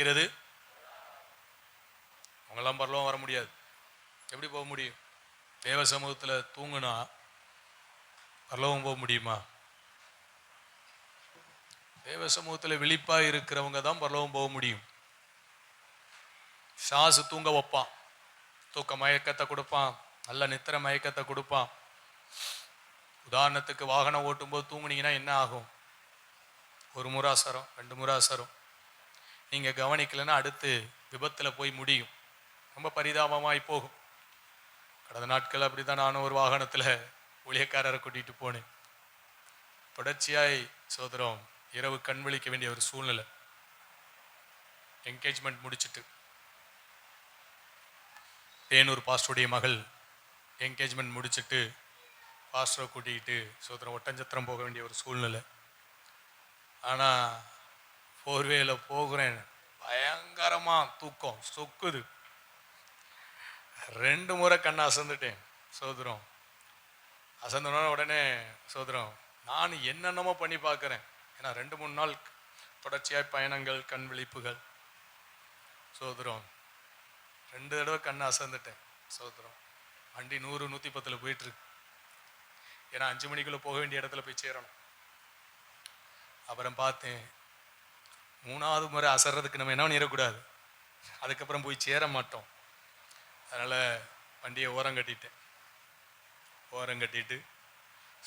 வைக்கிறது அவங்கெல்லாம் பரலவும் வர முடியாது. எப்படி போக முடியும்? தேவ சமூகத்தில் தூங்குனா பரலவும் போக முடியுமா? தேவ சமூகத்தில் விழிப்பாக இருக்கிறவங்க தான் பரலோகம் போக முடியும். சாசு தூங்க வைப்பான். தூக்க மயக்கத்தை கொடுப்பான். நல்ல நித்திர மயக்கத்தை கொடுப்பான். உதாரணத்துக்கு வாகனம் ஓட்டும்போது தூங்குனீங்கன்னா என்ன ஆகும்? ஒரு முறை அசரம் ரெண்டு முறை அசரம் நீங்கள் கவனிக்கலைன்னா அடுத்து விபத்தில் போய் முடியும். ரொம்ப பரிதாபமாய் போகும். கடந்த நாட்கள் அப்படி தான் நானும் ஒரு வாகனத்தில் ஊழியக்காரரை கூட்டிகிட்டு போனேன். தொடர்ச்சியாய் சோதரம் இரவு கண் விழிக்க வேண்டிய ஒரு சூழ்நிலை. என்கேஜ்மெண்ட் முடிச்சிட்டு. தேனூர் பாஸ்டருடைய மகள் என்கேஜ்மெண்ட் முடிச்சிட்டு பாஸ்டரை கூட்டிக்கிட்டு சோதரம் ஒட்டஞ்சத்திரம் போக வேண்டிய ஒரு சூழ்நிலை. ஆனால் ஃபோர்வேல போகிறேன். பயங்கரமாக தூக்கம் சொக்குது. ரெண்டு முறை கண்ணை அசந்துட்டேன் சோதரம். அசந்தோன உடனே சோதரம் நான் என்னென்னமோ பண்ணி பார்க்குறேன். ஏன்னா ரெண்டு மூணு நாள் தொடர்ச்சியாக பயணங்கள் கண் விழிப்புகள். சோதரம் ரெண்டு தடவை கண்ணை அசந்துட்டேன் சோதரம். வண்டி நூறு நூற்றி பத்தில் போயிட்டுருக்கு. ஏன்னா அஞ்சு மணிக்குள்ளே போக வேண்டிய இடத்துல போய் சேரணும். அப்புறம் பார்த்தேன் மூணாவது முறை அசர்றதுக்கு நம்ம என்ன பண்ணிடக்கூடாது? அதுக்கப்புறம் போய் சேர மாட்டோம். அதனால் வண்டியை ஓரம் கட்டிட்டேன். ஓரம் கட்டிட்டு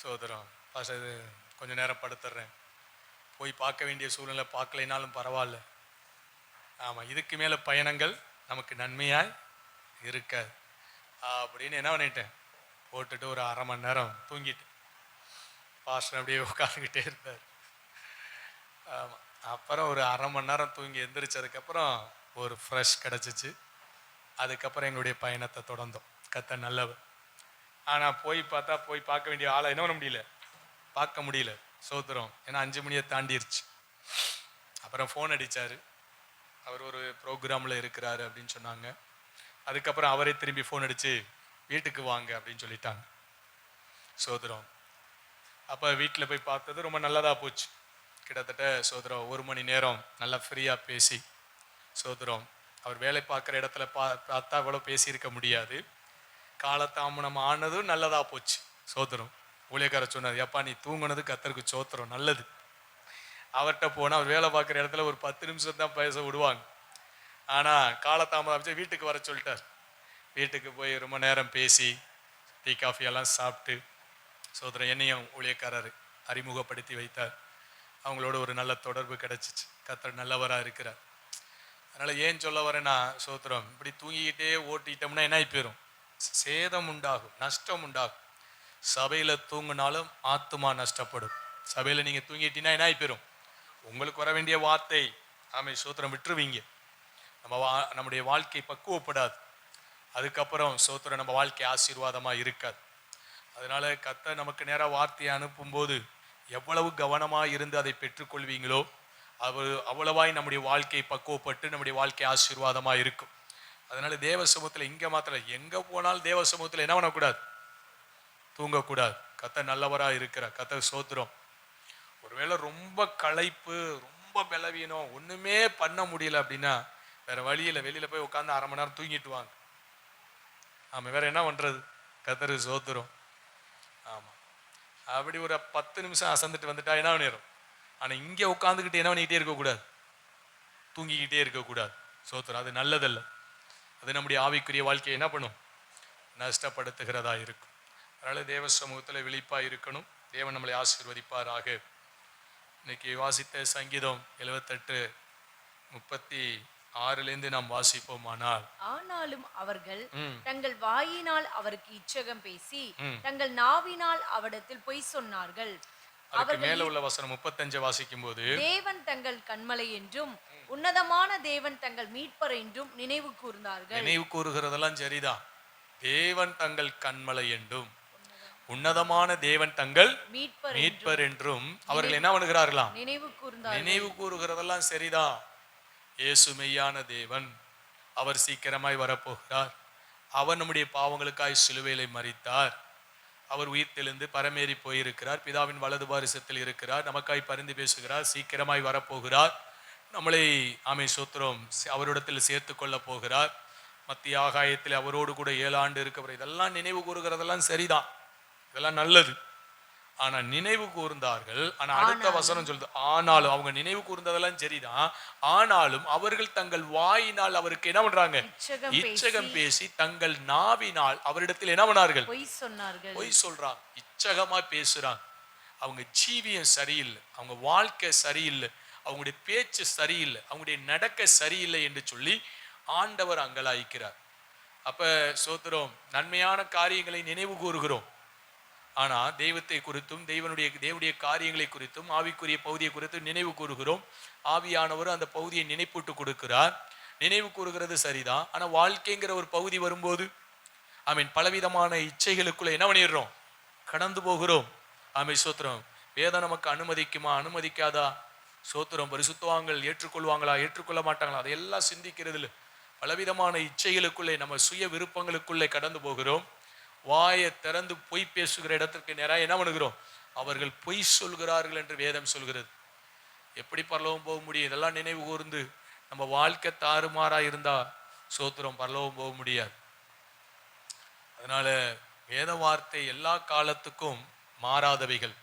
சோதரம் பாஸ்டர் இது கொஞ்ச நேரம் படுத்துடுறேன் போய் பார்க்க வேண்டிய சூழ்நிலை பார்க்கலைனாலும் பரவாயில்ல. ஆமாம் இதுக்கு மேலே பயணங்கள் நமக்கு நன்மையாய் இருக்காது. அப்படின்னு என்ன பண்ணிட்டேன்? போட்டுட்டு ஒரு அரை மணி நேரம் தூங்கிட்டேன். பாஸ்டர் அப்படியே உட்காந்துக்கிட்டே இருந்தார். ஆமாம் அப்புறம் ஒரு அரை மணி நேரம் தூங்கி எந்திரிச்சதுக்கப்புறம் ஒரு ஃப்ரெஷ் கிடச்சிச்சு. அதுக்கப்புறம் எங்களுடைய பயணத்தை தொடர்ந்தோம். கத்த நல்லவர். ஆனால் போய் பார்த்தா போய் பார்க்க வேண்டிய ஆளை என்ன பண்ண முடியல? பார்க்க முடியல. சோத்திரம். ஏன்னா அஞ்சு மணியை தாண்டிருச்சு. அப்புறம் ஃபோன் அடித்தார் அவர் ஒரு ப்ரோக்ராமில் இருக்கிறாரு அப்படின்னு சொன்னாங்க. அதுக்கப்புறம் அவரே திரும்பி ஃபோன் அடித்து வீட்டுக்கு வாங்க அப்படின்னு சொல்லிட்டாங்க. சோதரம் அப்போ வீட்டில் போய் பார்த்தது ரொம்ப நல்லதாக போச்சு. கிட்டத்தட்ட சோதரம் ஒரு மணி நேரம் நல்லா ஃப்ரீயாக பேசி சோதரம் அவர் வேலை பார்க்குற இடத்துல பா பார்த்தா இவ்வளோ பேசியிருக்க முடியாது. காலதாமனம் ஆனதும் நல்லதாக போச்சு சோதரம் ஊழியக்காரர் சொன்னார் எப்பா நீ தூங்குனது கத்தருக்கு சோத்திரம் நல்லது. அவர்கிட்ட போனால் அவர் வேலை பார்க்குற இடத்துல ஒரு பத்து நிமிஷம் தான் பேச விடுவாங்க. ஆனால் காலதாமதம் வீட்டுக்கு வர சொல்லிட்டார். வீட்டுக்கு போய் ரொம்ப நேரம் பேசி டீ காஃபி எல்லாம் சாப்பிட்டு சோதரம் என்னையும் ஊழியக்காரர் அறிமுகப்படுத்தி வைத்தார். அவங்களோட ஒரு நல்ல தொடர்பு கிடச்சிச்சு. கத்தர் நல்லவராக இருக்கிறார். அதனால் ஏன் சொல்ல வரேன்னா சோத்திரம் இப்படி தூங்கிக்கிட்டே ஓட்டிட்டோம்னா என்ன ஆகி போயிடும் சேதம் உண்டாகும் நஷ்டம் உண்டாகும். சபையில் தூங்கினாலும் ஆத்துமா நஷ்டப்படும். சபையில் நீங்கள் தூங்கிட்டீங்கன்னா என்ன ஆகி போயிடும் உங்களுக்கு வர வேண்டிய வார்த்தை ஆமை சோத்திரம் விட்டுருவீங்க. நம்ம வா நம்முடைய வாழ்க்கை பக்குவப்படாது. அதுக்கப்புறம் சோத்திரம் நம்ம வாழ்க்கை ஆசீர்வாதமாக இருக்காது. அதனால கத்த நமக்கு நேராக வார்த்தையை அனுப்பும்போது எவ்வளவு கவனமாக இருந்து அதை பெற்றுக்கொள்வீங்களோ அவர் அவ்வளவாய் நம்முடைய வாழ்க்கை பக்குவப்பட்டு நம்முடைய வாழ்க்கை ஆசீர்வாதமாக இருக்கும். அதனால் தேவ சமூகத்தில் இங்கே மாத்திரம் எங்கே போனாலும் தேவ சமூகத்தில் என்ன பண்ணக்கூடாது? தூங்கக்கூடாது. கத்த நல்லவராக இருக்கிற கத்த சோத்திரம். ஒருவேளை ரொம்ப களைப்பு ரொம்ப பலவீனம் ஒன்றுமே பண்ண முடியல அப்படின்னா வேற வழியில் வெளியில் போய் உட்காந்து அரை மணி நேரம் தூங்கிட்டு வாங்க. ஆமாம் வேற என்ன பண்ணுறது கத்தரு சோத்துரும். அப்படி ஒரு பத்து நிமிஷம் அசந்துட்டு வந்துட்டா என்ன பண்ணிடும் ஆனால் இங்கே உட்காந்துக்கிட்டு என்ன பண்ணிக்கிட்டே இருக்கக்கூடாது? தூங்கிக்கிட்டே இருக்கக்கூடாது. சோத்திரம் அது நல்லதல்ல. அது நம்முடைய ஆவிக்குரிய வாழ்க்கையை என்ன பண்ணும்? நஷ்டப்படுத்துகிறதா இருக்கும். அதனால் தேவ சமூகத்தில் விழிப்பாக இருக்கணும். தேவன் நம்மளை ஆசீர்வதிப்பாராக. இன்னைக்கு வாசித்த சங்கீதம் எழுவத்தெட்டு முப்பத்தி ஆறிலிருந்து நாம் வாசிப்போமானால் ஆனாலும் அவர்கள். தங்கள் வாயினால் அவருக்கு இச்சகம் பேசி. தங்கள் நாவினால் அவரிடத்தில் பொய் சொன்னார்கள். அதுக்கு மேல உள்ள வசனம் முப்பத்தஞ்சு வாசிக்கும் போது தேவன் தங்கள் கண்மலை என்றும் உன்னதமான தேவன் தங்கள் மீட்பர் என்றும் நினைவு கூர்ந்தார்கள். நினைவு கூறுகிறதெல்லாம் சரிதான். தேவன் தங்கள் கண்மலை என்றும் உன்னதமான தேவன் தங்கள் மீட்பர் மீட்பர் என்றும் அவர்கள் என்ன பண்ணுகிறார்களாம்? நினைவு கூர்ந்தார்கள். நினைவு கூறுகிறதெல்லாம் சரிதான். இயேசு மெய்யான தேவன். அவர் சீக்கிரமாய் வரப்போகிறார். அவர் நம்முடைய பாவங்களுக்காய் சிலுவையிலை மறித்தார் அவர் உயிர் தெளிந்து பரமேறி போயிருக்கிறார். பிதாவின் வலது பாரிசத்தில் இருக்கிறார். நமக்காய் பரிந்து பேசுகிறார். சீக்கிரமாய் வரப்போகிறார். நம்மளை ஆமை சோத்திரம் அவரிடத்தில் சேர்த்து கொள்ள போகிறார். மத்திய ஆகாயத்தில் அவரோடு கூட ஏழு ஆண்டு இதெல்லாம் நினைவு கூறுகிறதெல்லாம் சரிதான். இதெல்லாம் நல்லது. ஆனா நினைவு கூர்ந்தார்கள். ஆனா அடுத்த வசனம் சொல்லுது ஆனாலும் அவங்க நினைவு கூர்ந்ததெல்லாம் சரிதான். ஆனாலும் அவர்கள் தங்கள் வாயினால் அவருக்கு என்ன பண்றாங்க? இச்சகம் பேசி தங்கள் நாவினால் அவரிடத்தில் என்ன பண்ணார்கள்? பொய் சொன்னார்கள். பொய் சொல்றாங்க இச்சகமா பேசுறாங்க அவங்க ஜீவியம் சரியில்லை. அவங்க வாழ்க்கை சரியில்லை. அவங்களுடைய பேச்சு சரியில்லை. அவங்களுடைய நடக்க சரியில்லை என்று சொல்லி ஆண்டவர் அங்கலாய்க்கிறார். அப்ப சோத்திரம் நன்மையான காரியங்களை நினைவு கூறுகிறோம். ஆனால் தெய்வத்தை குறித்தும் தெய்வனுடைய தேவனுடைய காரியங்களை குறித்தும் ஆவிக்குரிய பகுதியை குறித்தும் நினைவு கூறுகிறோம். ஆவியானவர் அந்த பகுதியை நினைப்பூட்டு கொடுக்கிறார். நினைவு கூறுகிறது சரிதான். ஆனால் வாழ்க்கைங்கிற ஒரு பகுதி வரும்போது ஐ மீன் பலவிதமான இச்சைகளுக்குள்ள என்ன பண்ணிடுறோம்? கடந்து போகிறோம். ஆமை சோத்திரம். வேதம் நமக்கு அனுமதிக்குமா? அனுமதிக்காதா? சோத்திரம் பரிசுத்தவாங்கள் ஏற்றுக்கொள்வாங்களா? ஏற்றுக்கொள்ள மாட்டாங்களா? அதையெல்லாம் சிந்திக்கிறது இல்லை பலவிதமான இச்சைகளுக்குள்ளே நம்ம சுய விருப்பங்களுக்குள்ளே கடந்து போகிறோம். வாயை திறந்து பொய் பேசுகிற இடத்திற்கு நேராக என்ன பண்ணுகிறோம்? அவர்கள் பொய் சொல்கிறார்கள் என்று வேதம் சொல்கிறது. எப்படி பரலோகம் போக முடியும்? இதெல்லாம் நினைவு கூர்ந்து நம்ம வாழ்க்கை தாறுமாறாக இருந்தால் சோத்திரம் பரலோகம் போக முடியாது. அதனால வேத வார்த்தை எல்லா காலத்துக்கும் மாறாதவைகள்.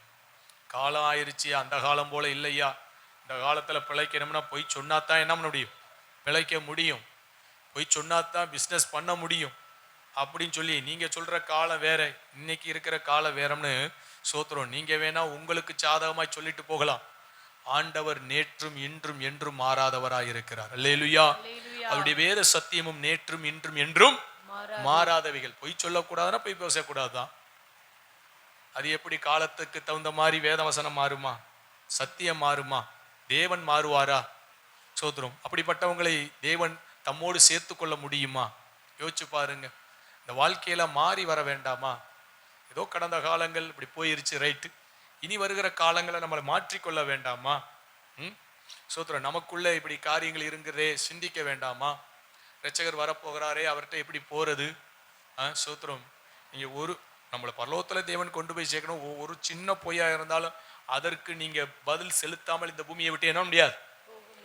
காலம் ஆயிடுச்சு அந்த காலம் போல் இல்லையா? இந்த காலத்தில் பிழைக்கணும்னா பொய் சொன்னா தான் என்ன பண்ண முடியும்? பிழைக்க முடியும். பொய் சொன்னா தான் பிஸ்னஸ் பண்ண முடியும். அப்படின்னு சொல்லி நீங்க சொல்ற காலம் வேற இன்னைக்கு இருக்கிற காலம் வேறம்னு சோத்திரம். நீங்க வேணா உங்களுக்கு சாதகமாய் சொல்லிட்டு போகலாம். ஆண்டவர் நேற்றும் இன்றும் என்றும் மாறாதவராய் இருக்கிறார். அல்லேலுயா. அவருடைய வேத சத்தியமும் நேற்றும் இன்றும் என்றும் மாறா- மாறாதவைகள். பொய் சொல்லக்கூடாதுன்னா பொய் பேசக்கூடாதுதான். அது எப்படி காலத்துக்கு தகுந்த மாதிரி வேதவசனம் மாறுமா? சத்தியம் மாறுமா? தேவன் மாறுவாரா? சோதரம் அப்படிப்பட்டவங்களை தேவன் தம்மோடு சேர்த்து கொள்ள முடியுமா? யோசிச்சு பாருங்க. இந்த வாழ்க்கையில மாறி வர வேண்டாமா? ஏதோ கடந்த காலங்கள் இப்படி போயிருச்சு ரைட்டு இனி வருகிற காலங்களை நம்மளை மாற்றிக்கொள்ள வேண்டாமா? ம்? சோத்திரம் நமக்குள்ளே இப்படி காரியங்கள் இருக்கிறதே சிந்திக்க வேண்டாமா? ரட்சகர் வரப்போகிறாரே அவர்கிட்ட எப்படி போகிறது ஆ சோத்திரம் நீங்கள் ஒரு நம்மளை பரலோகத்தில் தேவன் கொண்டு போய் சேர்க்கணும். ஒரு சின்ன பொய்யாக இருந்தாலும் அதற்கு நீங்கள் பதில் செலுத்தாமல் இந்த பூமியை விட்டு என்ன முடியாது?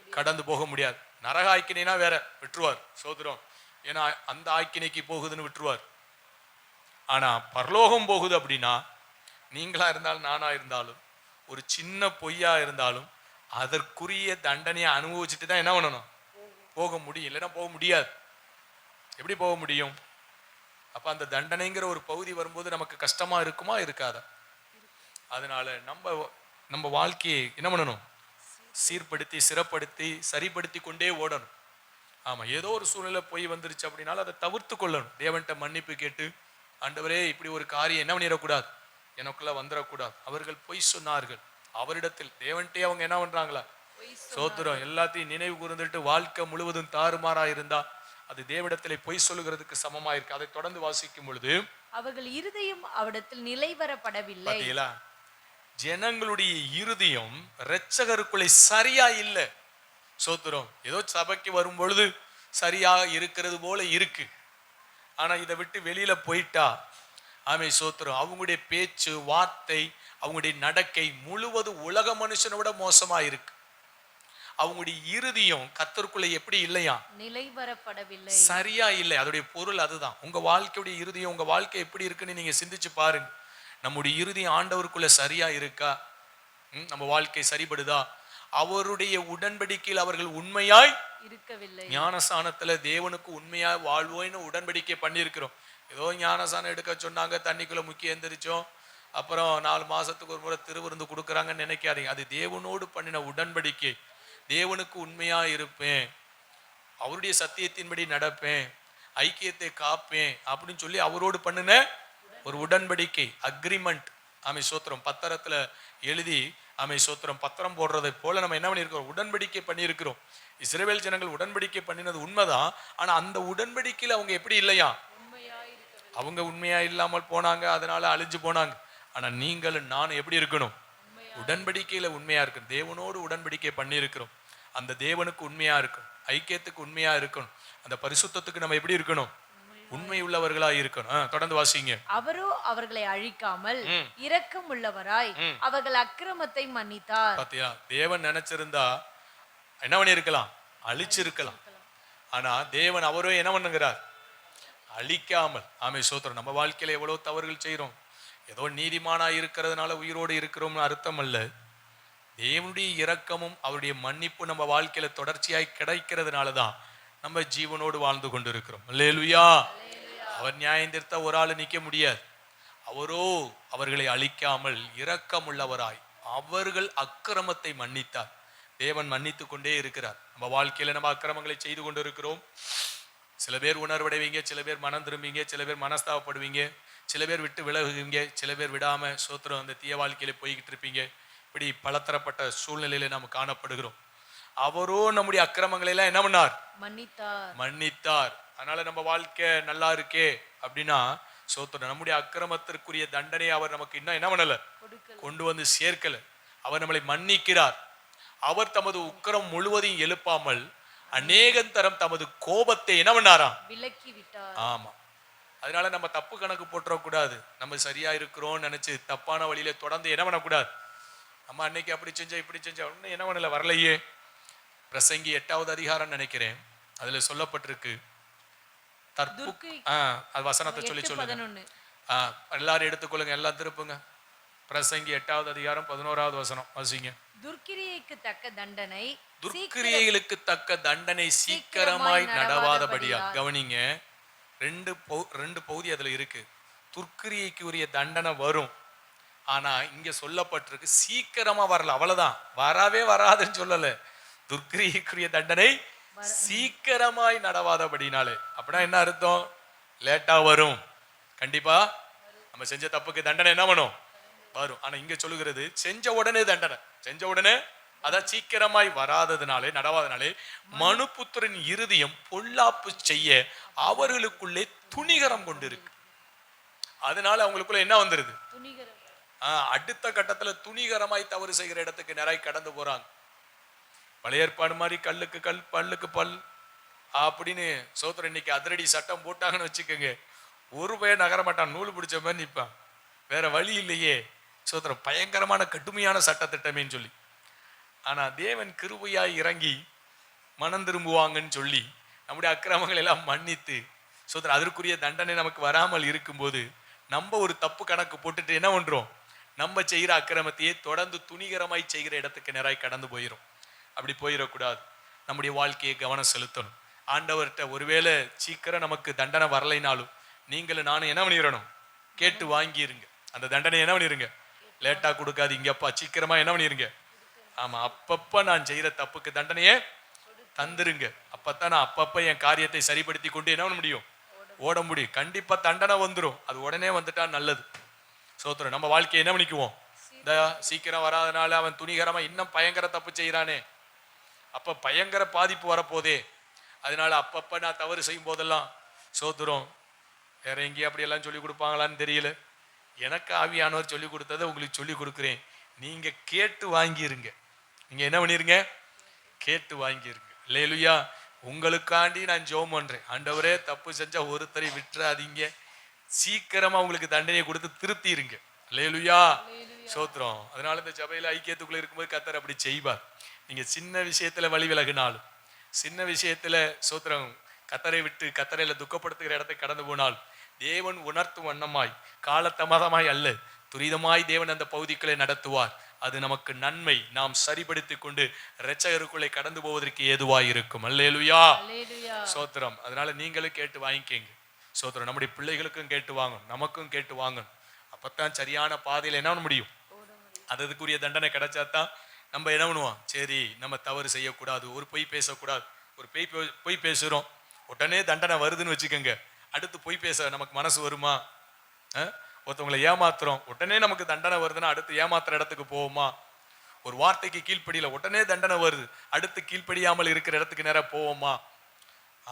கடந்து போக முடியாது. நரக வேற விட்டுருவார். சோதரம் ஏன்னா அந்த ஆக்கினைக்கு போகுதுன்னு விட்டுருவார். ஆனால் பரலோகம் போகுது அப்படின்னா நீங்களாக இருந்தாலும் நானாக இருந்தாலும் ஒரு சின்ன பொய்யா இருந்தாலும் அதற்குரிய தண்டனையை அனுபவிச்சுட்டு தான் என்ன பண்ணணும்? போக முடியும். இல்லைன்னா போக முடியாது. எப்படி போக முடியும்? அப்போ அந்த தண்டனைங்கிற ஒரு பகுதி வரும்போது நமக்கு கஷ்டமாக இருக்குமா? இருக்காதா? அதனால நம்ம நம்ம வாழ்க்கையை என்ன பண்ணணும்? சீர்படுத்தி சிறப்படுத்தி சரிப்படுத்தி கொண்டே ஓடணும். ஆமா ஏதோ ஒரு சூழ்நிலை போய் வந்துருச்சு அப்படின்னாலும் அதை தவிர்த்து கொள்ளணும். தேவன்கிட்ட மன்னிப்பு கேட்டு ஆண்டவரே இப்படி ஒரு காரியம் என்ன பண்ணிடக்கூடாது? எனக்குள்ள வந்துடக்கூடாது. அவர்கள் பொய் சொன்னார்கள். அவரிடத்தில் தேவன்ட்டே அவங்க என்ன பண்றாங்களா? சோத்திரம். எல்லாத்தையும் நினைவு கூர்ந்துட்டு வாழ்க்கை முழுவதும் தாறுமாறா இருந்தா அது தேவனிடத்திலே பொய் சொல்லுகிறதுக்கு சமமா இருக்கு அதை தொடர்ந்து வாசிக்கும் பொழுது அவர்கள் இருதயம் அவரிடத்தில் நிலைவரப்படவில்லை பாத்தீங்களா? ஜனங்களுடைய இருதயம் இரட்சகருக்குள்ளே சரியா இல்ல. சோத்திரம். ஏதோ சபைக்கு வரும் பொழுது சரியா இருக்கிறது போல இருக்கு. ஆனா இதை விட்டு வெளியில போயிட்டா ஆமை சோத்திரம் அவங்களுடைய பேச்சு வார்த்தை அவங்களுடைய நடக்கை முழுவதும் உலக மனுஷனை விட மோசமா இருக்கு. அவங்களுடைய இருதயம் கத்தருக்குள்ள எப்படி இல்லையா? நிலைவரப்படவில்லை சரியா இல்லை. அதோடைய பொருள் அதுதான். உங்க வாழ்க்கையுடைய இறுதியம் உங்க வாழ்க்கை எப்படி இருக்குன்னு நீங்க சிந்திச்சு பாருங்க. நம்முடைய இறுதியம் ஆண்டவருக்குள்ள சரியா இருக்கா? நம்ம வாழ்க்கை சரிபடுதா? அவருடைய உடன்படிக்கையில் அவர்கள் உண்மையாய் இருக்கவில்லை. ஞானசானத்துல தேவனுக்கு உண்மையாய் வாழ்வோன்னு உடன்படிக்கை பண்ணியிருக்கிறோம். ஏதோ ஞானசானம் எடுக்க சொன்னாங்க தண்ணிக்குள்ள முக்கிய எந்திரிச்சோம். அப்புறம் நாலு மாசத்துக்கு ஒரு முறை திருவிருந்து கொடுக்குறாங்கன்னு நினைக்காதீங்க. அது தேவனோடு பண்ணின உடன்படிக்கை. தேவனுக்கு உண்மையா இருப்பேன். அவருடைய சத்தியத்தின்படி நடப்பேன். ஐக்கியத்தை காப்பேன் அப்படின்னு சொல்லி அவரோடு பண்ணின ஒரு உடன்படிக்கை அக்ரிமெண்ட் ஆமை சோத்திரம் பத்திரத்துல எழுதி ஆமை சோத்திரம் பத்திரம் போடுறதை போல நம்ம என்ன பண்ணியிருக்கிறோம்? உடன்படிக்கை பண்ணியிருக்கிறோம். இஸ்ரேவேல் ஜனங்கள் உடன்படிக்கை பண்ணினது உண்மைதான். ஆனா அந்த உடன்படிக்கையில அவங்க எப்படி இல்லையா? அவங்க உண்மையா இல்லாமல் போனாங்க. அதனால அழிஞ்சு போனாங்க. ஆனா நீங்களும் நானும் எப்படி இருக்கணும்? உடன்படிக்கையில உண்மையா இருக்கணும். தேவனோடு உடன்படிக்கை பண்ணியிருக்கிறோம். அந்த தேவனுக்கு உண்மையா இருக்கணும். ஐக்கியத்துக்கு உண்மையா இருக்கணும். அந்த பரிசுத்தத்துக்கு நம்ம எப்படி இருக்கணும்? உண்மை உள்ளவர்களா இருக்கணும் தொடர்ந்து வாசிங்க. அவரோ அவர்களை அழிக்காமல். இரக்கம் உள்ளவராய். அவர்கள் அக்கிரமத்தை மன்னித்தார். பாத்தியா தேவன் நினைச்சிருந்தா என்ன பண்ணியிருக்கலாம்? அழிச்சிருக்கலாம். ஆனா தேவன் அவரோ என்ன பண்ணுகிறார்? அழிக்காமல். ஆமை சோத்திரம் நம்ம வாழ்க்கையில எவ்வளவு தவறுகள் செய்றோம். ஏதோ நீதிமானா இருக்கிறதுனால உயிரோடு இருக்கிறோம்னு அர்த்தம் அல்ல. தேவனுடைய இரக்கமும் அவருடைய மன்னிப்பு நம்ம வாழ்க்கையில தொடர்ச்சியாய் கிடைக்கிறதுனால தான் நம்ம ஜீவனோடு வாழ்ந்து கொண்டிருக்கிறோம். லேலுயா அவர் நியாயம் ஒரு ஆள் நிற்க முடியாது. அவரோ அவர்களை அழிக்காமல் இரக்கமுள்ளவராய் அவர்கள் அக்கிரமத்தை மன்னித்தார். தேவன் மன்னித்து கொண்டே இருக்கிறார். நம்ம வாழ்க்கையில நம்ம அக்கிரமங்களை செய்து கொண்டு இருக்கிறோம் சில பேர் உணர்வடைவீங்க சில பேர் மனம் திரும்புவீங்க சில பேர் மனஸ்தாபப்படுவீங்க சில பேர் விட்டு விலகுவீங்க சில பேர் விடாம சோத்திரம் அந்த தீய வாழ்க்கையில போய்கிட்டு இருப்பீங்க. இப்படி பலதரப்பட்ட சூழ்நிலையில நாம் காணப்படுகிறோம். அவரோ நம்முடைய அக்கிரமங்களை எல்லாம் என்ன பண்ணார்? மன்னித்தார். மன்னித்தார். அதனால நம்ம வாழ்க்கை நல்லா இருக்கே அப்படின்னா சோத்திரம் நம்முடைய அக்கிரமத்திற்குரிய தண்டனை அவர் நமக்கு இன்னும் என்ன பண்ணல? கொண்டு வந்து சேர்க்கல. அவர் நம்மளை மன்னிக்கிறார். அவர் தமது உக்கிரம் முழுவதையும் எழுப்பாமல் அநேகன் தரம் தமது கோபத்தை என்ன பண்ணாராம்? விலக்கி விட்டார் ஆமா. அதனால நம்ம தப்பு கணக்கு போட்டுறக்கூடாது நம்ம சரியா இருக்கிறோம்னு நினைச்சு தப்பான வழியில தொடர்ந்து என்ன பண்ணக்கூடாது நம்ம அன்னைக்கு அப்படி செஞ்சா இப்படி செஞ்சா என்ன பண்ணல? வரலையே. பிரசங்கி எட்டாவது அதிகாரம் நினைக்கிறேன். அதுல சொல்லப்பட்டிருக்கு. தற்பு துர்க்கை ஆ அது வசனத்தை சொல்லி சொல்லுங்க. ஆ எல்லாரும் எடுத்துக்கொள்ளுங்க எல்லாம் திருப்புங்க. பிரசங்கி எட்டாவது அதிகாரம் பதினோராவது வசனம் வாசிங்க. துர்க்கிரியைக்கு தக்க தண்டனை துர்க்கிரியைகளுக்கு தக்க தண்டனை சீக்கிரமாய் நடவாதபடியா? கவனிங்க ரெண்டு ரெண்டு பகுதி அதுல இருக்கு. துர்க்கிரியைக்கு உரிய தண்டனை வரும். ஆனா இங்க சொல்லப்பட்டிருக்கு சீக்கிரமா வரல அவ்வளவுதான். வரவே வராதுன்னு சொல்லல. துர்க்கிரியைக்குரிய தண்டனை சீக்கிரமாய் நடவாதபடினாலே. அப்படின்னா என்ன அர்த்தம்? லேட்டா வரும். கண்டிப்பா? நம்ம செஞ்ச தப்புக்கு தண்டனை என்ன பண்ணும்? வரும். ஆனா இங்க சொல்லுகிறது செஞ்ச உடனே தண்டனை. செஞ்ச உடனே அதான் சீக்கிரமாய் வராததுனாலே நடவாதனாலே மனுபுத்திரன் இருதயம் பொல்லாப்பு செய்ய அவர்களுக்குள்ளே துணிகரம் கொண்டிருக்கு. அதனால அவங்களுக்குள்ள என்ன வந்துருது? அடுத்த கட்டத்துல துணிகரமாய் தவறு செய்கிற இடத்துக்கு நிறைய கடந்து போறாங்க. பழைய ஏற்பாடு மாதிரி கல்லுக்கு கல் பல்லுக்கு பல் அப்படின்னு சோத்திரம் இன்னைக்கு அதிரடி சட்டம் போட்டாங்கன்னு வச்சுக்கோங்க. ஒரு பையன் நகர மாட்டான் நூல் பிடிச்ச மாதிரி நிற்பான். வேற வழி இல்லையே. சோத்திரம் பயங்கரமான கடுமையான சட்டத்திட்டமேன்னு சொல்லி. ஆனால் தேவன் கிருபையாய் இறங்கி மனம் திரும்புவாங்கன்னு சொல்லி நம்முடைய அக்கிரமங்கள் எல்லாம் மன்னித்து சோதரன் அதற்குரிய தண்டனை நமக்கு வராமல் இருக்கும்போது நம்ம ஒரு தப்பு கணக்கு போட்டுட்டு என்ன பண்ணுறோம் நம்ம செய்கிற அக்கிரமத்தையே தொடர்ந்து துணிகரமாய் செய்கிற இடத்துக்கு நேராய் கடந்து போயிடும் அப்படி போயிடக்கூடாது. நம்முடைய வாழ்க்கையை கவனம் செலுத்தணும். ஆண்டவர்கிட்ட ஒருவேளை சீக்கிரம் நமக்கு தண்டனை வரலைனாலும் நீங்களும் நானும் என்ன பண்ணிடணும்? கேட்டு வாங்கிருங்க. அந்த தண்டனை என்ன பண்ணிருங்க? கொடுக்காது இங்கேப்பா சீக்கிரமாக என்ன பண்ணிருங்க? ஆமாம் அப்பப்போ நான் செய்கிற தப்புக்கு தண்டனையே தந்துருங்க. அப்பதான் நான் அப்பப்போ என் காரியத்தை சரிப்படுத்தி கொண்டு என்ன பண்ண முடியும்? ஓட முடியும். கண்டிப்பாக தண்டனை வந்துடும் அது உடனே வந்துட்டா நல்லது. சோத்துறோம் நம்ம வாழ்க்கையை என்ன பண்ணிக்குவோம்? இந்த சீக்கிரம் வராதனால அவன் துணிகரமாக இன்னும் பயங்கர தப்பு செய்கிறானே அப்ப பயங்கர பாதிப்பு வரப்போதே. அதனால அப்பப்ப நான் தவறு செய்யும் போதெல்லாம் சோத்துறோம். வேற எங்கேயும் அப்படியெல்லாம் சொல்லி கொடுப்பாங்களான்னு தெரியல. எனக்கு ஆவியானவர் சொல்லி கொடுத்ததை உங்களுக்கு சொல்லி கொடுக்குறேன். நீங்க கேட்டு வாங்கிருங்க. நீங்க என்ன பண்ணிருங்க? கேட்டு வாங்கிருங்க. லேலுயா உங்களுக்காண்டி நான் ஜெபம் பண்றேன். ஆண்டவரே தப்பு செஞ்சா ஒருத்தரை விட்டுறாதீங்க. சீக்கிரமா உங்களுக்கு தண்டனையை கொடுத்து திருத்திருங்க. லேலுயா சோத்திரம் அதனால இந்த சபையில ஐக்கியத்துக்குள்ள இருக்கும்போது கத்தர் அப்படி செய்வார். நீங்க சின்ன விஷயத்துல வழி விலகினாலும் சின்ன விஷயத்துல சோத்திரம் கத்தரை விட்டு கத்தரையில துக்கப்படுத்துகிற இடத்தை கடந்து போனால் தேவன் உணர்த்தும் வண்ணமாய் காலத்தமதமாய் அல்ல துரிதமாய் தேவன் அந்த பகுதிகளை நடத்துவார். அது நமக்கு நன்மை. நாம் சரிப்படுத்திக் கொண்டு இரட்சகருக்குள்ளே கடந்து போவதற்கு ஏதுவாய் இருக்கும். அல்லேலுயா. சோத்திரம். அதனால நீங்களும் கேட்டு வாங்கிக்கங்க. சோத்திரம் நம்முடைய பிள்ளைகளுக்கும் கேட்டு வாங்கணும். நமக்கும் கேட்டு வாங்கணும். அப்பத்தான் சரியான பாதையில என்ன முடியும்? அது அதுக்குரிய தண்டனை கிடைச்சாதான் நம்ம என்ன பண்ணுவோம்? சரி நம்ம தவறு செய்யக்கூடாது ஒரு பொய் பேசக்கூடாது. ஒரு பொய் பொய் பேசுகிறோம் உடனே தண்டனை வருதுன்னு வச்சுக்கோங்க. அடுத்து பொய் பேச நமக்கு மனசு வருமா? ஒருத்தவங்களை ஏமாத்துறோம். உடனே நமக்கு தண்டனை வருதுன்னா அடுத்து ஏமாத்துற இடத்துக்கு போவோமா? ஒரு வார்த்தைக்கு கீழ்ப்படியில உடனே தண்டனை வருது. அடுத்து கீழ்ப்படியாமல் இருக்கிற இடத்துக்கு நேராக போவோமா?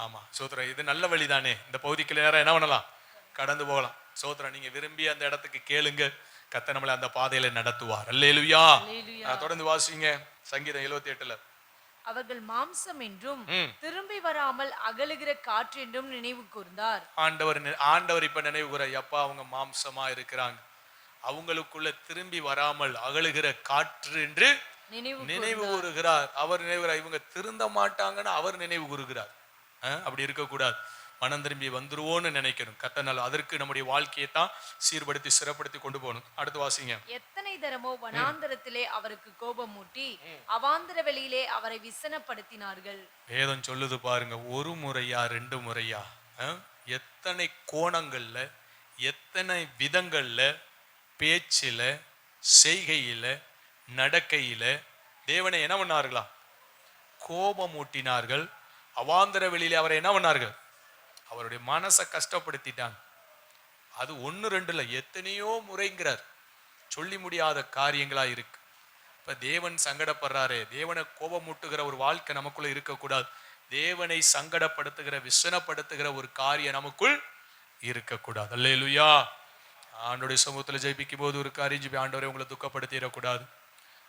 ஆமாம் சோத்ரா இது நல்ல வழி தானே இந்த பகுதிக்கு நேரம் என்ன பண்ணலாம்? கடந்து போகலாம். சோத்ரா நீங்கள் விரும்பி அந்த இடத்துக்கு கேளுங்க. கத்த நம்மளை அந்த பாதையில நடத்துவார். அல்லேலுயா. தொடர்ந்து வாசிங்க சங்கீதம் எழுபத்தி எட்டுல. அவர்கள் மாம்சம் என்றும். திரும்பி வராமல் அகலுகிற காற்று என்றும் நினைவு கூர்ந்தார். ஆண்டவர் ஆண்டவர் இப்ப நினைவு கூற எப்பா அவங்க மாம்சமா இருக்கிறாங்க. அவங்களுக்குள்ள திரும்பி வராமல் அகலுகிற காற்று என்று நினைவு கூறுகிறார். அவர் நினைவுகிறார் இவங்க திருந்த மாட்டாங்கன்னு அவர் நினைவு கூறுகிறார். அப்படி இருக்கக்கூடாது. மனம் திரும்பி வந்துருவோன்னு நினைக்கணும். கத்தனால் அதற்கு நம்முடைய வாழ்க்கையை தான் சீர்படுத்தி சிறப்படுத்தி கொண்டு போகணும். அடுத்து வாசிங்க. எத்தனை தரமோ வனாந்தரத்திலே அவருக்கு கோபமூட்டி அவாந்தர வெளியிலே அவரை விசனப்படுத்தினார்கள். வேதம் சொல்லுது பாருங்க ஒரு முறையா ரெண்டு முறையா? எத்தனை கோணங்கள்ல எத்தனை விதங்கள்ல பேச்சில செய்கையில நடக்கையில தேவனை என்ன பண்ணார்களா? கோபமூட்டினார்கள். அவாந்தர வெளியிலே அவரை என்ன பண்ணார்கள்? அவருடைய மனசை கஷ்டப்படுத்திட்டாங்க. அது ஒன்று ரெண்டு இல்லை எத்தனையோ முறைங்கிறார். சொல்லி முடியாத காரியங்களா இருக்கு. இப்ப தேவன் சங்கடப்படுறாரு தேவனை கோபமூட்டுகிற ஒரு வாழ்க்கை நமக்குள்ள இருக்கக்கூடாது. தேவனை சங்கடப்படுத்துகிற விசனப்படுத்துகிற ஒரு காரியம் நமக்குள் இருக்கக்கூடாது. அல்லேலுயா. ஆண்டோடைய சமூகத்தில் ஜெயிப்பிக்கும் போது ஒரு காரியம் ஜெபி, ஆண்டோரை உங்களை துக்கப்படுத்திடக்கூடாது.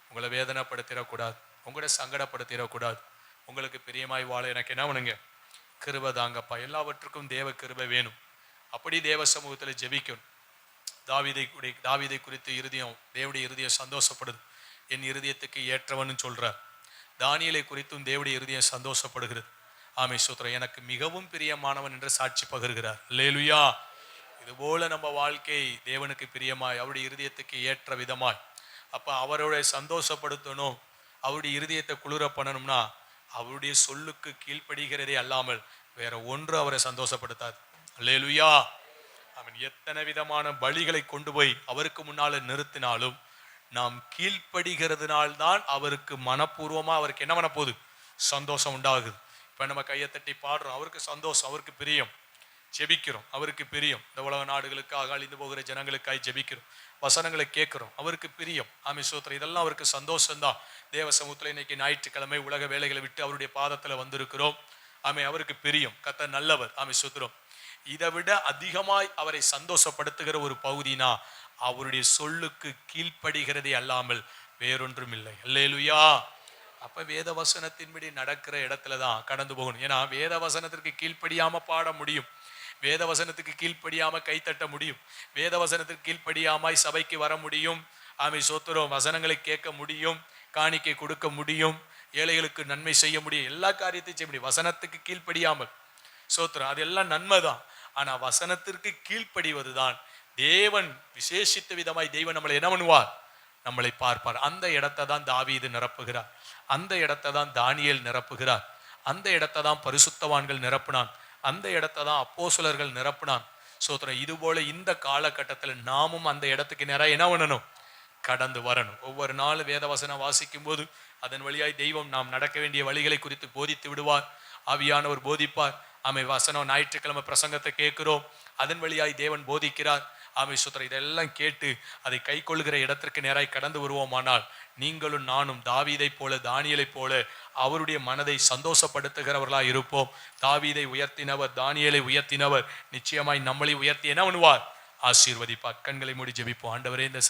உங்களை வேதனைப்படுத்திடக்கூடாது. உங்களை சங்கடப்படுத்திடக்கூடாது. உங்களுக்கு பிரியமாய் வாழ எனக்கு என்ன பண்ணுங்க கிருபை தாங்கப்பா. எல்லாவற்றுக்கும் தேவ கிருபை வேணும். அப்படி தேவ சமூகத்தில் ஜெபிக்கணும். தாவிதை குடி தாவீதை குறித்து இருதயம் தேவடைய இருதயம் சந்தோஷப்படுது. என் இருதயத்துக்கு ஏற்றவன்னு சொல்கிறார் தானியலை குறித்தும் தேவடைய இருதயம் சந்தோஷப்படுகிறது. ஆமை சூத்திரம் எனக்கு மிகவும் பிரியமானவன் என்று சாட்சி பகிர்கிறார். லேலுயா இதுபோல நம்ம வாழ்க்கை தேவனுக்கு பிரியமாய் அவருடைய இருதயத்துக்கு ஏற்ற விதமாய். அப்போ அவரோட சந்தோஷப்படுத்தணும் அவருடைய இருதயத்தை குளிர பண்ணணும்னா அவருடைய சொல்லுக்கு கீழ்ப்படுகிறதே அல்லாமல் வேற ஒன்று அவரை சந்தோஷப்படுத்தாது. அல்லேலுயா. அவன் எத்தனை விதமான வழிகளை கொண்டு போய் அவருக்கு முன்னால நிறுத்தினாலும் நாம் கீழ்ப்படுகிறதுனால்தான் அவருக்கு மனப்பூர்வமாக அவருக்கு என்ன பண்ண போகுது சந்தோஷம் உண்டாகுது. இப்போ நம்ம கையை தட்டி பாடுறோம். அவருக்கு சந்தோஷம் அவருக்கு பிரியம். ஜெபிக்கிறோம். அவருக்கு பிரியம். இந்த உலக நாடுகளுக்காக அழிந்து போகிற ஜனங்களுக்காக ஜெபிக்கிறோம். வசனங்களை கேட்குறோம். அவருக்கு பிரியம். ஆமை சோத்திரம் இதெல்லாம் அவருக்கு சந்தோஷம்தான். தேவ சமூகத்தில் இன்னைக்கு ஞாயிற்றுக்கிழமை உலக வேலைகளை விட்டு அவருடைய பாதத்துல வந்திருக்கிறோம். ஆமை அவருக்கு பிரியம். கத்த நல்லவர். ஆமை சோத்திரம் இதை விட அதிகமாய் அவரை சந்தோஷப்படுத்துகிற ஒரு பகுதினா அவருடைய சொல்லுக்கு கீழ்ப்படுகிறதே அல்லாமல் வேறொன்றும் இல்லை அல்லேலுயா. அப்ப வேத வசனத்தின்படி நடக்கிற இடத்துல தான் கடந்து போகணும். ஏன்னா வேத வசனத்திற்கு கீழ்ப்படியாம பாட முடியும். வேத வசனத்துக்கு கீழ்ப்படியாம கைத்தட்ட முடியும். வேத வசனத்துக்கு கீழ்ப்படியாமாய் சபைக்கு வர முடியும். ஆமை சோத்துறோம் வசனங்களை கேட்க முடியும். காணிக்கை கொடுக்க முடியும். ஏழைகளுக்கு நன்மை செய்ய முடியும். எல்லா காரியத்தையும் செய்ய முடியும். வசனத்துக்கு கீழ்ப்படியாமல். சோத்திரம் அதெல்லாம் நன்மைதான். ஆனா வசனத்திற்கு கீழ்ப்படிவதுதான் தேவன் விசேஷித்த விதமாய் தெய்வன் நம்மளை என்ன பண்ணுவார்? நம்மளை பார்ப்பார். அந்த இடத்தை தான் தாவீது நிரப்புகிறார். அந்த இடத்தை தான் தானியல் நிரப்புகிறார். அந்த இடத்தை தான் பரிசுத்தவான்கள் நிரப்புனான். அந்த இடத்த தான் அப்போஸ்தலர்கள் நிரப்புனான். சோத்திரம் இது போல இந்த காலகட்டத்தில் நாமும் அந்த இடத்துக்கு நேராக என்ன பண்ணணும்? கடந்து வரணும். ஒவ்வொரு நாள் வேதவசனம் வாசிக்கும் போது அதன் வழியாய் தெய்வம் நாம் நடக்க வேண்டிய வழிகளை குறித்து போதித்து விடுவார். ஆவியானவர் போதிப்பார். ஆமை வசனம் ஞாயிற்றுக்கிழமை பிரசங்கத்தை கேட்கிறோம். அதன் வழியாய் தேவன் போதிக்கிறார். ஆமை சுத்திர இதெல்லாம் கேட்டு அதை கை கொள்கிற இடத்திற்கு நேராய் கடந்து வருவோமானால் நீங்களும் நானும் தாவீதை போல தானியலைப் போல அவருடைய மனதை சந்தோஷப்படுத்துகிறவர்களாக இருப்போம். தாவீதை உயர்த்தினவர் தானியலை உயர்த்தினவர் நிச்சயமாய் நம்மளை உயர்த்தி என்ன பண்ணுவார்? ஆசீர்வதிப்பார். கண்களை மூடி ஜெபிப்போம். ஆண்டவரே இந்த